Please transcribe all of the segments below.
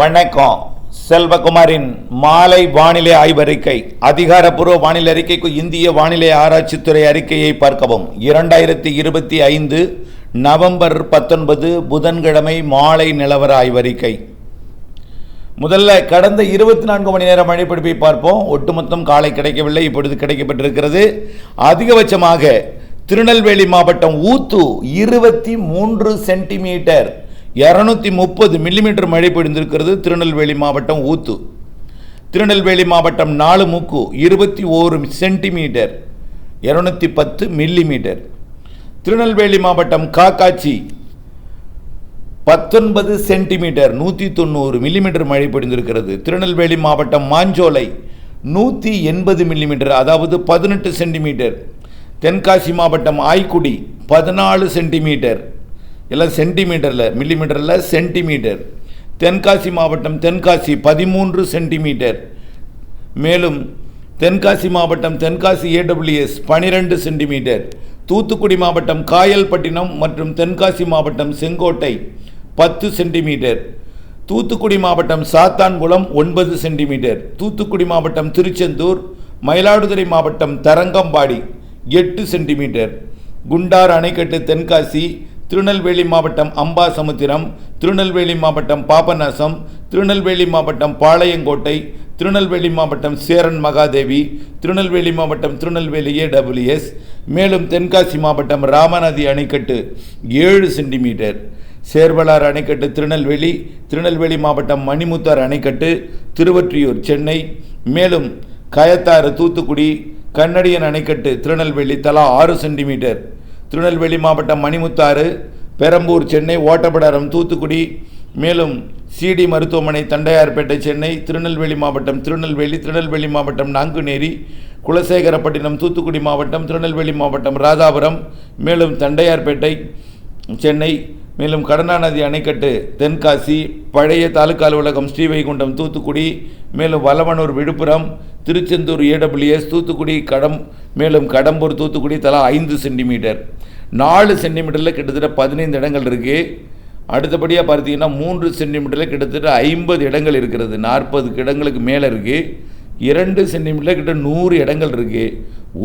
வணக்கம். செல்வகுமாரின் மாலை வானிலை ஆய்வறிக்கை அதிகாரப்பூர்வ வானிலை அறிக்கைக்கு இந்திய வானிலை ஆராய்ச்சித்துறை அறிக்கையை பார்க்கவும். இரண்டாயிரத்தி இருபத்தி ஐந்து நவம்பர் பத்தொன்பது புதன்கிழமை மாலை நிலவர ஆய்வறிக்கை. முதல்ல கடந்த இருபத்தி நான்கு மணி நேரம் மழைப்பிடிப்பை பார்ப்போம். ஒட்டுமொத்தம் காலை கிடைக்கவில்லை இப்பொழுது கிடைக்கப்பட்டிருக்கிறது. அதிகபட்சமாக திருநெல்வேலி மாவட்டம் ஊத்து இருபத்தி மூன்று சென்டிமீட்டர். இரநூத்தி முப்பது மில்லிமீட்டர் மழை பொழிந்திருக்கிறது. திருநெல்வேலி மாவட்டம் ஊத்து. திருநெல்வேலி மாவட்டம் நாலு மூக்கு இருபத்தி ஓரு சென்டிமீட்டர் இரநூத்தி பத்து மில்லிமீட்டர். திருநெல்வேலி மாவட்டம் காக்காச்சி பத்தொன்பது சென்டிமீட்டர் நூற்றி தொண்ணூறு மில்லிமீட்டர் மழை பொழிந்திருக்கிறது. திருநெல்வேலி மாவட்டம் மாஞ்சோலை நூற்றி எண்பது மில்லிமீட்டர் அதாவது பதினெட்டு சென்டிமீட்டர். தென்காசி மாவட்டம் ஆய்க்குடி பதினாலு சென்டிமீட்டர். எல்லாம் சென்டிமீட்டரில் மில்லிமீட்டரில் சென்டிமீட்டர் தென்காசி மாவட்டம் தென்காசி பதிமூன்று சென்டிமீட்டர் மேலும் தென்காசி மாவட்டம் தென்காசி ஏடபிள்யூஎஸ் பனிரெண்டு சென்டிமீட்டர் தூத்துக்குடி மாவட்டம் காயல்பட்டினம் மற்றும் தென்காசி மாவட்டம் செங்கோட்டை பத்து சென்டிமீட்டர் தூத்துக்குடி மாவட்டம் சாத்தான்குளம் ஒன்பது சென்டிமீட்டர் தூத்துக்குடி மாவட்டம் திருச்செந்தூர் மயிலாடுதுறை மாவட்டம் தரங்கம்பாடி எட்டு சென்டிமீட்டர் குண்டார் அணைக்கட்டு தென்காசி திருநெல்வேலி மாவட்டம் அம்பாசமுத்திரம் திருநெல்வேலி மாவட்டம் பாபநாசம் திருநெல்வேலி மாவட்டம் பாளையங்கோட்டை திருநெல்வேலி மாவட்டம் சேரன் மகாதேவி திருநெல்வேலி மாவட்டம் திருநெல்வேலி ஏடபிள்யூஎஸ் மேலும் தென்காசி மாவட்டம் ராமநதி அணைக்கட்டு ஏழு சென்டிமீட்டர். சேர்வலார் அணைக்கட்டு திருநெல்வேலி திருநெல்வேலி மாவட்டம் மணிமுத்தார் அணைக்கட்டு திருவற்றியூர் சென்னை மேலும் கயத்தாறு தூத்துக்குடி கண்ணடியன் அணைக்கட்டு திருநெல்வேலி தலா ஆறு சென்டிமீட்டர். திருநெல்வேலி மாவட்டம் மணிமுத்தாறு பெரம்பூர் சென்னை ஓட்டப்படாரம் தூத்துக்குடி மேலும் சிடி மருத்துவமனை தண்டையார்பேட்டை சென்னை திருநெல்வேலி மாவட்டம் திருநெல்வேலி திருநெல்வேலி மாவட்டம் நாங்குநேரி குலசேகரப்பட்டினம் தூத்துக்குடி மாவட்டம் திருநெல்வேலி மாவட்டம் ராதாபுரம் மேலும் தண்டையார்பேட்டை சென்னை மேலும் கடனாநதி அணைக்கட்டு தென்காசி பழைய தாலுக்கா அலுவலகம் ஸ்ரீவைகுண்டம் தூத்துக்குடி மேலும் வலவனூர் விழுப்புரம் திருச்செந்தூர் ஏடபிள்யூஎஸ் தூத்துக்குடி கடம் மேலும் கடம்பூர் தூத்துக்குடி தலா ஐந்து சென்டிமீட்டர். நாலு சென்டிமீட்டரில் கிட்டத்தட்ட பதினைந்து இடங்கள் இருக்குது அடுத்தபடியாக பார்த்தீங்கன்னா மூன்று சென்டிமீட்டரில் கிட்டத்தட்ட ஐம்பது இடங்கள் இருக்கிறது. நாற்பது இடங்களுக்கு மேலே இருக்குது இரண்டு சென்டிமீட்டரில் கிட்ட நூறு இடங்கள் இருக்குது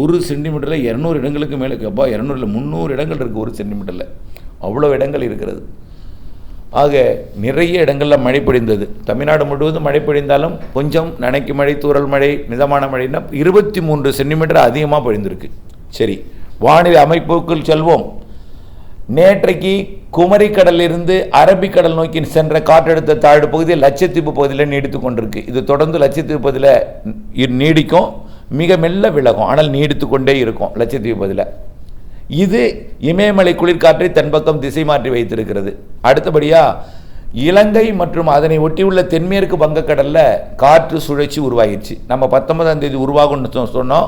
ஒரு சென்டிமீட்டரில் இரநூறு இடங்களுக்கு மேலே அப்பா இரநூறுல முந்நூறு இடங்கள் இருக்குது ஒரு சென்டிமீட்டரில். அவ்வளோ இடங்கள் இருக்கிறது. ஆக நிறைய இடங்களில் மழை பொழிந்தது. தமிழ்நாடு முழுவதும் மழை பொழிந்தாலும் கொஞ்சம் நனைக்கு மழை தூரல் மழை மிதமான மழைன்னா இருபத்தி மூன்று சென்டிமீட்டர் அதிகமாக பொழிந்திருக்கு. சரி வானிலை அமைப்புக்குள் செல்வோம். நேற்றைக்கு குமரிக்கடலிலிருந்து அரபிக்கடல் நோக்கி சென்ற காற்றழுத்த தாழ்வு பகுதி லட்சத்தீவு பகுதியில் நீடித்து கொண்டிருக்கு. இது தொடர்ந்து லட்சத்தீவு பகுதியில் நீடிக்கும். மிக மெல்ல விலகும். ஆனால் நீடித்து கொண்டே இருக்கும் லட்சத்தீவு பகுதியில். இது இமயமலை குளிர்காற்றை தென்பக்கம் திசை மாற்றி வைத்திருக்கிறது. அடுத்தபடியாக இலங்கை மற்றும் அதனை ஒட்டியுள்ள தென்மேற்கு வங்கக்கடலில் காற்று சுழற்சி உருவாகிடுச்சு. நம்ம பத்தொன்பதாம் தேதி உருவாகும்னு சொன்னோம்.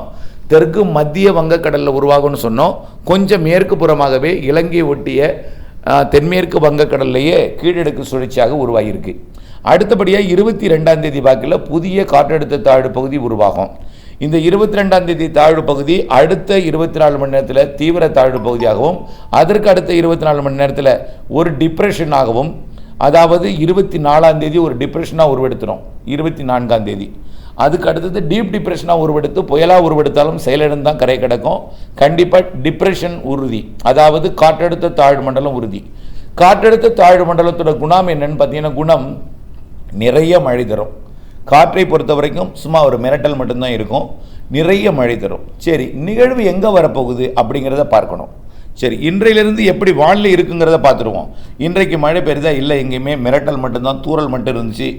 தெற்கு மத்திய வங்கக்கடலில் உருவாகும்னு சொன்னோம். கொஞ்சம் மேற்கு புறமாகவே இலங்கையை ஒட்டிய தென்மேற்கு வங்கக்கடல்லையே கீழடுக்கு சுழற்சியாக உருவாகியிருக்கு. அடுத்தபடியாக இருபத்தி ரெண்டாம் தேதி வாக்கில் புதிய காற்றழுத்த தாழ்வு பகுதி உருவாகும். இந்த இருபத்தி ரெண்டாம் தேதி தாழ்வு பகுதி அடுத்த இருபத்தி நாலு மணி நேரத்தில் தீவிர தாழ்வு பகுதியாகவும் அதற்கு அடுத்த இருபத்தி நாலு மணி நேரத்தில் ஒரு டிப்ரெஷனாகவும் அதாவது இருபத்தி நாலாம் தேதி ஒரு டிப்ரெஷனாக உருவெடுத்துரும் இருபத்தி நான்காம் தேதி. அதுக்கு அடுத்தது டீப் டிப்ரெஷனாக உருவெடுத்து புயலாக உருவெடுத்தாலும் செயலிடம் தான் கரை கிடக்கும். கண்டிப்பாக டிப்ரெஷன் உறுதி அதாவது காற்றழுத்த தாழ்வு மண்டலம் உறுதி. காற்றழுத்த தாழ்வு மண்டலத்தோட குணம் என்னன்னு பார்த்தீங்கன்னா குணம் நிறைய மழை தரும். காற்றை பொறுத்த வரைக்கும் சும்மா ஒரு மிரட்டல் மட்டும்தான் இருக்கும். நிறைய மழை தரும். சரி நிகழ்வு எங்கே வரப்போகுது அப்படிங்கிறத பார்க்கணும். சரி இன்றையிலிருந்து எப்படி வானிலை இருக்குங்கிறத பார்த்துருவோம். இன்றைக்கு மழை பெரிதா இல்லை எங்கேயுமே மிரட்டல் மட்டும்தான் தூறல் மட்டும் இருந்துச்சு.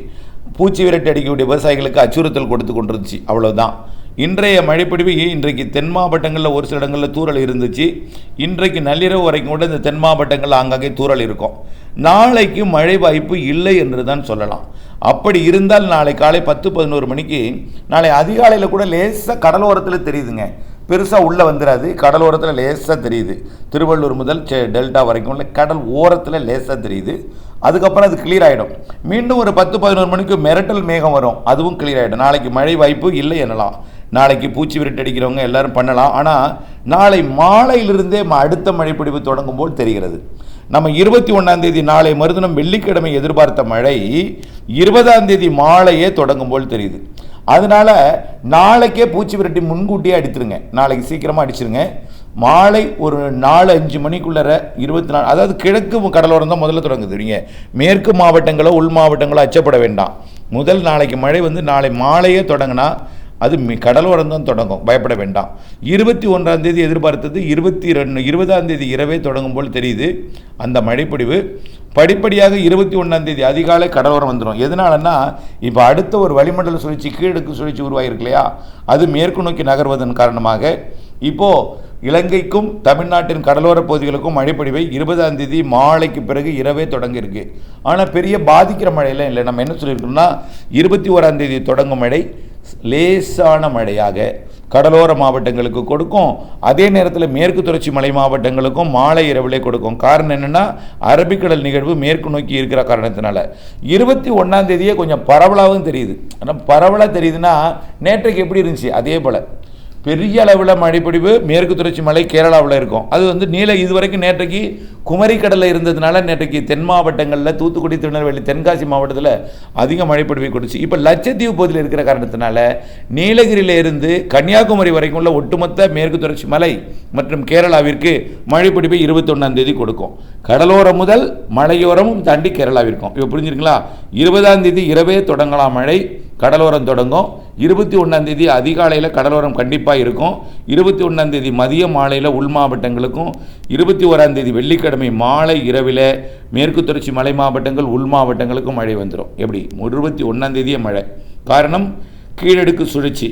பூச்சி விரட்டி அடிக்கக்கூடிய விவசாயிகளுக்கு அச்சுறுத்தல் கொடுத்து கொண்டிருந்துச்சு. அவ்வளோதான் இன்றைய மழைப்பிடிவு இன்றைக்கு தென் மாவட்டங்களில் ஒரு சில இடங்களில் தூறல் இருந்துச்சு. இன்றைக்கு நள்ளிரவு வரைக்கும் கூட இந்த தென் மாவட்டங்களில் ஆங்காங்கே தூறல் இருக்கும். நாளைக்கு மழை வாய்ப்பு இல்லை என்று தான் சொல்லலாம். அப்படி இருந்தால் நாளை காலை பத்து பதினோரு மணிக்கு நாளை அதிகாலையில் கூட லேசாக கடலோரத்தில் தெரியுதுங்க. பெருசாக உள்ளே வந்துடாது கடலோரத்தில் லேசாக தெரியுது. திருவள்ளூர் முதல் செ- டெல்டா வரைக்கும் இல்லை கடல் ஓரத்தில் லேசாக தெரியுது. அதுக்கப்புறம் அது கிளியர் ஆகிடும் மீண்டும் ஒரு பத்து பதினோரு மணிக்கு மிரட்டல் மேகம் வரும். அதுவும் கிளியர் ஆகிடும் நாளைக்கு மழை வாய்ப்பு இல்லை எனலாம். நாளைக்கு பூச்சி விரட்டு அடிக்கிறவங்க எல்லாரும் பண்ணலாம். ஆனால் நாளை மாலையிலிருந்தே ம- அடுத்த மழைப்பிடிப்பு தொடங்கும் போல் தெரிகிறது. நம்ம இருபத்தி ஒன்றாம் தேதி நாளை மறுதினம் வெள்ளிக்கிழமை எதிர்பார்த்த மழை இருபதாம் தேதி மாலையே தொடங்கும் போல் தெரியுது. அதனால நாளைக்கே பூச்சி விரட்டி முன்கூட்டியே அடித்துருங்க நாளைக்கு சீக்கிரமாக அடிச்சிருங்க. மாலை ஒரு நாலு அஞ்சு மணிக்குள்ளர இருபத்தி நாலு அதாவது கிழக்கு கடலோரம் தான் முதல்ல தொடங்குது. நீங்கள் மேற்கு மாவட்டங்களோ உள் மாவட்டங்களோ அச்சப்பட வேண்டாம். முதல் நாளைக்கு மழை வந்து நாளை மாலையே தொடங்கினா அது மி- கடலோரம் தான் தொடங்கும். பயப்பட வேண்டாம். இருபத்தி ஒன்றாம் தேதி எதிர்பார்த்தது இருபத்தி ரெண்டு இருபதாம் தேதி இரவே தொடங்கும் போல் தெரியுது. அந்த மழைப்பொழிவு. படிப்படியாக இருபத்தி ஒன்றாம் தேதி அதிகாலை கடலோரம் வந்துடும் எதனாலன்னா இப்போ அடுத்த ஒரு வளிமண்டல சுழற்சி கீழக்கு சுழற்சி உருவாகிருக்கு இல்லையா? அது மேற்கு நோக்கி நகர்வதன் காரணமாக. இப்போது இலங்கைக்கும் தமிழ்நாட்டின் கடலோர பகுதிகளுக்கும் மழைப்பொழிவை இருபதாம் தேதி மாலைக்கு பிறகு இரவே தொடங்கியிருக்கு. ஆனால் பெரிய பாதிக்கிற மழையெல்லாம் இல்லை. நம்ம என்ன சொல்லியிருக்கோம்னா இருபத்தி ஓராம் தேதி தொடங்கும் மழை. லேசான மழையாக கடலோர மாவட்டங்களுக்கு கொடுக்கும். அதே நேரத்தில் மேற்கு தொடர்ச்சி மலை மாவட்டங்களுக்கும் மாலை இரவிலே கொடுக்கும். காரணம் என்னென்னா அரபிக்கடல் நிகழ்வு மேற்கு நோக்கி இருக்கிற காரணத்தினால. இருபத்தி ஒன்றாம் தேதியே கொஞ்சம் பரவலாகவும் தெரியுது. ஆனால் பரவலாக தெரியுதுன்னா நேற்றைக்கு எப்படி இருந்துச்சு? அதே போல். பெரிய அளவில் மழைப்பொழிவு மேற்கு தொடர்ச்சி மலை கேரளாவில் இருக்கும். அது வந்து நீல இதுவரைக்கும் நேற்றைக்கு குமரி கடலில் இருந்ததுனால நேற்றைக்கு தென் மாவட்டங்களில் தூத்துக்குடி திருநெல்வேலி தென்காசி மாவட்டத்தில் அதிக மழைப்பொழிவை கொடுச்சு இப்போ லட்சத்தீவு பகுதியில் இருக்கிற காரணத்தினால நீலகிரியில் இருந்து கன்னியாகுமரி வரைக்கும் உள்ள ஒட்டுமொத்த மேற்கு தொடர்ச்சி மலை மற்றும் கேரளாவிற்கு மழைப்பொழிவை இருபத்தொன்னாம் தேதி கொடுக்கும். கடலோரம் முதல் மலையோரமும் தாண்டி கேரளாவிற்கும். இப்போ புரிஞ்சுருங்களா இருபதாம் தேதி இரவே தொடங்கலாம் மழை கடலோரம் தொடங்கும். இருபத்தி ஒன்றாம் தேதி அதிகாலையில் கடலோரம் கண்டிப்பாக இருக்கும். இருபத்தி ஒன்றாம் தேதி மதிய மாலையில் உள் மாவட்டங்களுக்கும் இருபத்தி ஓராம் தேதி வெள்ளிக்கிழமை மாலை இரவில் மேற்கு தொடர்ச்சி மலை மாவட்டங்கள் உள் மாவட்டங்களுக்கும் மழை வந்துடும் எப்படி? இருபத்தி ஒன்றாம் தேதியே மழை. காரணம் கீழடுக்கு சுழற்சி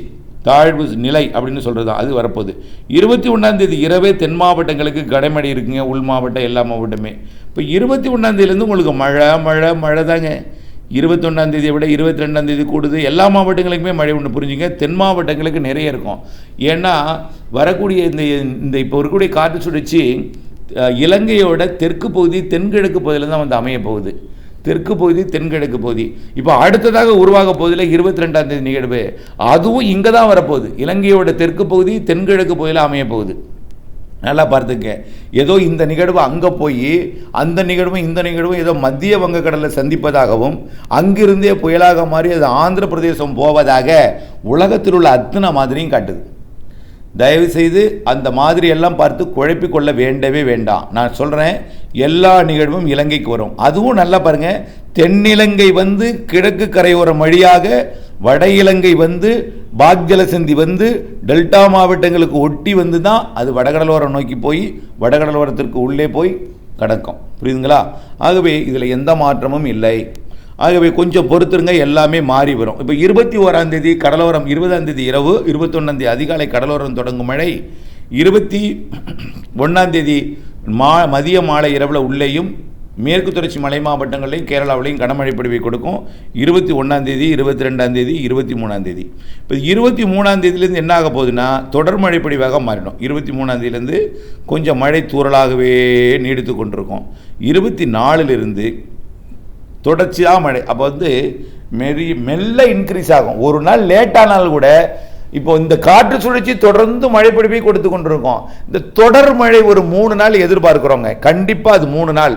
தாழ்வு நிலை அப்படின்னு சொல்கிறது அது வரப்போகுது. இருபத்தி ஒன்றாம் தேதி இரவே தென் மாவட்டங்களுக்கு கடைமடை இருக்குங்க உள் மாவட்டம் எல்லா மாவட்டமே. இப்போ இருபத்தி ஒன்றாம் தேதியிலேருந்து உங்களுக்கு மழை மழை மழை தாங்க இருபத்தொன்னாம் தேதியை விட இருபத்தி ரெண்டாம் தேதி கூடுது. எல்லா மாவட்டங்களுக்குமே மழை ஒன்று புரிஞ்சுங்க? தென் மாவட்டங்களுக்கு நிறைய இருக்கும். ஏன்னா வரக்கூடிய இந்த இந்த இப்போ இருக்கக்கூடிய காற்று சுழற்சி இலங்கையோட தெற்கு பகுதி தென்கிழக்கு பகுதியில் தான் வந்து அமைய போகுது. தெற்கு பகுதி தென்கிழக்கு பகுதி. இப்போ அடுத்ததாக உருவாக போதில் இருபத்தி ரெண்டாம் தேதி நிகழ்வு. அதுவும் இங்கே தான் வரப்போகுது. இலங்கையோட தெற்கு பகுதி தென்கிழக்கு பகுதியில் அமைய போகுது. நல்லா பார்த்துக்க ஏதோ இந்த நிகழ்வு அங்கே போய் அந்த நிகழ்வும் இந்த நிகழ்வும் ஏதோ மத்திய வங்கக்கடலை சந்திப்பதாகவும் அங்கிருந்தே புயலாக மாறி அது ஆந்திர பிரதேசம் போவதாக உலகத்தில் உள்ள அத்தனை மாதிரியும் காட்டுது. தயவு செய்து அந்த மாதிரி எல்லாம் பார்த்து குழப்பிக்கொள்ள வேண்டவே வேண்டாம். நான் சொல்கிறேன் எல்லா நிகழ்வும் இலங்கைக்கு வரும். அதுவும் நல்லா பாருங்க தென்னிலங்கை வந்து கிழக்கு கரையோரம் வழியாக வட இலங்கை வந்து பாக்ஜலசந்தி வந்து டெல்டா மாவட்டங்களுக்கு ஒட்டி வந்து தான் அது வடகடலோரம் நோக்கி போய் வடகடலோரத்திற்கு உள்ளே போய் கடக்கும். புரியுதுங்களா? ஆகவே இதில் எந்த மாற்றமும் இல்லை. ஆகவே கொஞ்சம் பொறுத்துருங்க எல்லாமே மாறி வரும். இப்போ இருபத்தி ஓராம் தேதி கடலோரம் இருபதாம் தேதி இரவு இருபத்தொன்னாம் தேதி அதிகாலை கடலோரம் தொடங்கும் மழை. இருபத்தி ஒன்றாம் தேதி மா மதிய மாலை இரவில் உள்ளேயும் மேற்கு தொடர்ச்சி மலை மாவட்டங்களையும் கேரளாவிலையும் கனமழை பொழிவை கொடுக்கும். இருபத்தி ஒன்றாம் தேதி இருபத்தி ரெண்டாம் தேதி இருபத்தி மூணாம் தேதி. இப்போ இருபத்தி மூணாம் தேதியிலேருந்து என்ன ஆக போகுதுன்னா தொடர் மழை பொழிவாக மாறிடும். இருபத்தி மூணாம் தேதியிலேருந்து கொஞ்சம் மழை தூறலாகவே நீடித்து கொண்டிருக்கும். இருபத்தி நாலுலேருந்து தொடர்ச்சியாக மழை. அப்போ வந்து மெரி மெல்ல இன்க்ரீஸ் ஆகும். ஒரு நாள் லேட் கூட இப்போ இந்த காற்று சுழற்சி தொடர்ந்து மழை கொடுத்து கொண்டிருக்கோம். இந்த தொடர் மழை ஒரு மூணு நாள் எதிர்பார்க்குறோங்க. கண்டிப்பாக அது மூணு நாள்.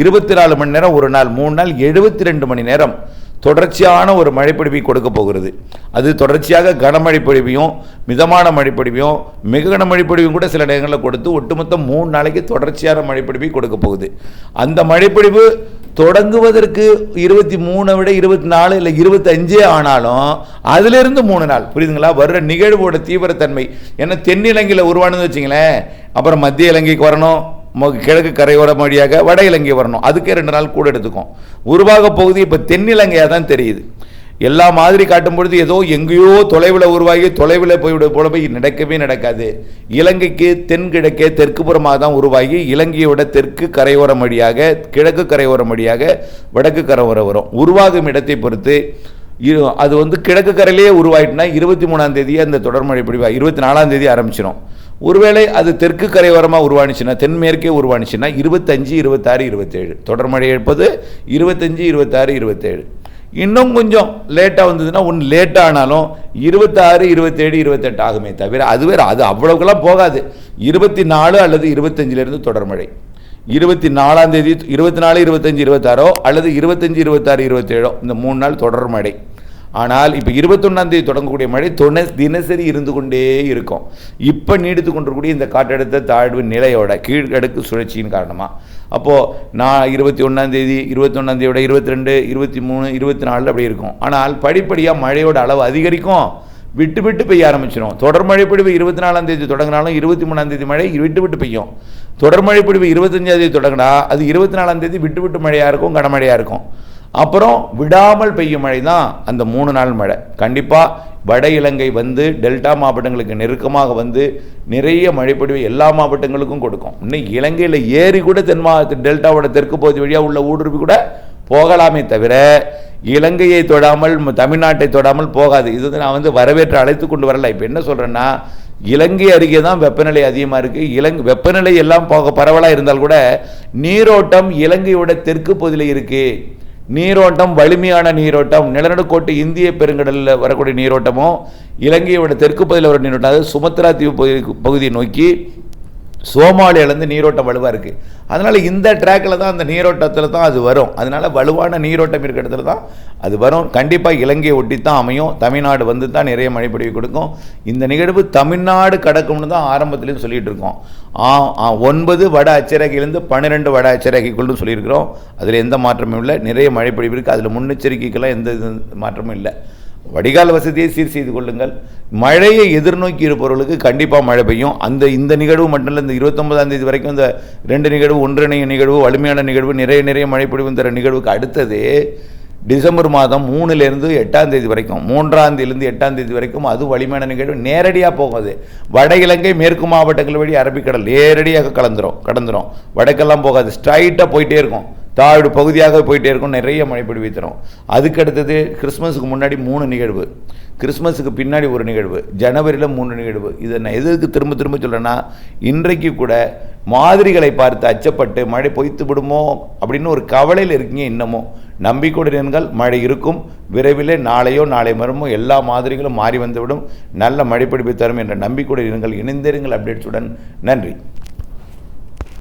இருபத்தி நாலு மணி நேரம் ஒரு நாள் மூணு நாள் எழுபத்தி ரெண்டு மணி நேரம் தொடர்ச்சியான ஒரு மழைப்பொழிவை கொடுக்க போகிறது. அது தொடர்ச்சியாக கனமழை பொழிவையும் மிதமான மழைப்பொழிவையும் மிக கனமழை கூட சில நேரங்களில் கொடுத்து ஒட்டுமொத்த மூணு நாளைக்கு தொடர்ச்சியான மழைப்பொழிவை கொடுக்க போகுது. அந்த மழைப்பொழிவு தொடங்குவதற்கு இருபத்தி மூணை விட இருபத்தி நாலு இல்லை இருபத்தஞ்சே ஆனாலும் அதிலிருந்து மூணு நாள். புரியுதுங்களா? வர்ற நிகழ்வோட தீவிரத்தன்மை. ஏன்னா தென்னிலங்கையில் உருவானது வச்சிங்களேன் அப்புறம் மத்திய இலங்கைக்கு வரணும். கிழக்கு கரையோரம் வழியாக வட இலங்கை வரணும். அதுக்கே ரெண்டு நாள் கூட எடுத்துக்கும். உருவாக போகுது இப்போ தென்னிலங்கையாக தான் தெரியுது. எல்லா மாதிரி காட்டும் பொழுது ஏதோ எங்கேயோ தொலைவில் உருவாகி தொலைவில் போய்விட போல போய் நடக்கவே நடக்காது. இலங்கைக்கு தென்கிழக்கே தெற்கு புறமாக தான் உருவாகி இலங்கையோட தெற்கு கரையோரம் வழியாக கிழக்கு கரையோரம் வழியாக வடக்கு கரையோரம் வரும். உருவாகும் இடத்தை பொறுத்து அது வந்து கிழக்கு கரையிலேயே உருவாயிட்டுனா இருபத்தி மூணாம் தேதியே அந்த தொடர்மழை பிடிவா இருபத்தி நாலாம் தேதி ஆரம்பிச்சிடும் ஒருவேளை அது தெற்கு கரையோரமாக உருவானுச்சுன்னா தென்மேற்கே உருவானுச்சுன்னா இருபத்தஞ்சு இருபத்தாறு இருபத்தேழு. தொடர்மழை எடுப்பது இருபத்தஞ்சி இருபத்தாறு இருபத்தேழு. இன்னும் கொஞ்சம் லேட்டாக வந்ததுன்னா ஒன்று லேட்டானாலும் இருபத்தாறு இருபத்தேழு இருபத்தெட்டு ஆகுமே தவிர அது வேறு அது அவ்வளவுக்கெல்லாம் போகாது. இருபத்தி நாலு அல்லது இருபத்தஞ்சிலேருந்து தொடர் மழை. இருபத்தி நாலாம் தேதி இருபத்தி நாலு இருபத்தஞ்சி இருபத்தாறோ அல்லது இருபத்தஞ்சு இருபத்தாறு இருபத்தேழோ இந்த மூணு நாள் தொடர் மழை. ஆனால் இப்போ இருபத்தொன்னாம் தேதி தொடங்கக்கூடிய மழை தொண தினசரி இருந்து கொண்டே இருக்கும். இப்போ நீடித்து கொண்டிருக்கூடிய இந்த காற்றழுத்த தாழ்வு நிலையோட கீழ்கடுக்கு சுழற்சியின் காரணமாக அப்போது நான் இருபத்தி ஒன்றாந்தேதி இருபத்தொன்னாந்தேதியோட இருபத்தி ரெண்டு இருபத்தி மூணு இருபத்தி நாலு அப்படி இருக்கும். ஆனால் படிப்படியாக மழையோட அளவு அதிகரிக்கும். விட்டு விட்டு பெய்ய ஆரம்பிச்சிடும் தொடர் மழை பொழிவு இருபத்தி நாலாம் தேதி தொடங்கினாலும் இருபத்தி மூணாம் தேதி மழை விட்டு விட்டு பெய்யும். தொடர் மழை இருபத்தஞ்சாம் தேதி தொடங்கினா அது இருபத்தி நாலாம் தேதி விட்டு விட்டு மழையாக இருக்கும் கனமழையாக இருக்கும். அப்புறம் விடாமல் பெய்யும் மழை தான் அந்த மூணு நாள் மழை. கண்டிப்பாக வட இலங்கை வந்து டெல்டா மாவட்டங்களுக்கு நெருக்கமாக வந்து நிறைய மழைப்பொழிவு எல்லா மாவட்டங்களுக்கும் கொடுக்கும். இன்னும் இலங்கையில் ஏறி கூட தென் மாவட்ட டெல்டாவோட தெற்கு பகுதி வழியாக உள்ள ஊடுருவி கூட போகலாமே தவிர இலங்கையை தொடாமல் தமிழ்நாட்டை தொடாமல் போகாது. இது நான் வந்து வரவேற்று அழைத்து கொண்டு வரல. இப்போ என்ன சொல்கிறேன்னா இலங்கை அருகே தான் வெப்பநிலை அதிகமாக இருக்குது இலங்கை வெப்பநிலை எல்லாம் போக பரவலாக இருந்தால் கூட நீரோட்டம் இலங்கையோட தெற்கு பகுதியில் இருக்குது நீரோட்டம் வலிமையான நீரோட்டம். நிலநடுக்கோட்டு இந்திய பெருங்கடலில் வரக்கூடிய நீரோட்டமும் இலங்கையோட தெற்கு பகுதியில் வர நீரோட்டம் அதாவது சுமத்ரா தீவு பகுதி பகுதியை நோக்கி சோமாலியிலேருந்து நீரோட்டம் வலுவாக இருக்குது அதனால் இந்த ட்ராக்கில் தான் அந்த நீரோட்டத்தில் தான் அது வரும். அதனால் வலுவான நீரோட்டம் இருக்கிற இடத்துல தான் அது வரும். கண்டிப்பாக இலங்கையை ஒட்டி தான் அமையும். தமிழ்நாடு வந்து தான் நிறைய மழைப்பொழிவு கொடுக்கும். இந்த நிகழ்வு தமிழ்நாடு கடக்கும்னு தான் ஆரம்பத்துலேயும் சொல்லிகிட்டு இருக்கோம். ஒன்பது வட அச்சரகையிலேருந்து பன்னிரெண்டு வட அச்சரகைக்குள்ளும் சொல்லியிருக்கிறோம். அதில் எந்த மாற்றமும் இல்லை. நிறைய மழைப்பொழிவு இருக்குது அதில் முன்னெச்சரிக்கைக்கெல்லாம் எந்த இது மாற்றமும் இல்லை. வடிகால் வசதியை சீர் செய்து கொள்ளுங்கள். மழையை எதிர்நோக்கி இருப்பவர்களுக்கு கண்டிப்பாக மழை பெய்யும். அந்த இந்த நிகழ்வு மட்டும் இல்லை இந்த இருபத்தொன்பதாம் தேதி வரைக்கும் இந்த ரெண்டு நிகழ்வு ஒன்றிணைய நிகழ்வு வலிமையான நிகழ்வு நிறைய நிறைய மழை பொழிவு தர நிகழ்வுக்கு அடுத்தது டிசம்பர் மாதம் மூணுலேருந்து எட்டாம் தேதி வரைக்கும் மூன்றாம் தேதியிலேருந்து எட்டாம் தேதி வரைக்கும் அது வலிமையான நிகழ்வு. நேரடியாக போகாது. வட இலங்கை மேற்கு மாவட்டங்கள் வழி அரபிக்கடல் நேரடியாக கலந்துரும் கடந்துரும். வடக்கெல்லாம் போகாது. ஸ்ட்ரைட்டாக போயிட்டே இருக்கும். தாழ்வு பகுதியாக போயிட்டே இருக்கும் நிறைய மழை பொழிவு தரும் அதுக்கு அடுத்தது கிறிஸ்மஸுக்கு முன்னாடி மூணு நிகழ்வு. கிறிஸ்மஸுக்கு பின்னாடி ஒரு நிகழ்வு. ஜனவரியில் மூணு நிகழ்வு. இதை நான் எதுக்கு திரும்ப திரும்ப சொல்கிறேன்னா இன்றைக்கு கூட மாதிரிகளை பார்த்து அச்சப்பட்டு மழை பொய்த்து விடுமோ அப்படின்னு ஒரு கவலையில் இருக்கீங்க இன்னமும் நம்பிக்கையுடன் மழை இருக்கும். விரைவில் நாளையோ நாளை மறுமோ எல்லா மாதிரிகளும் மாறி வந்துவிடும். நல்ல மழை பிடிப்பு தரும் என்ற நம்பிக்கையுடன் இருங்கள். இணைந்திருங்கள் அப்டேட்ஸுடன். நன்றி.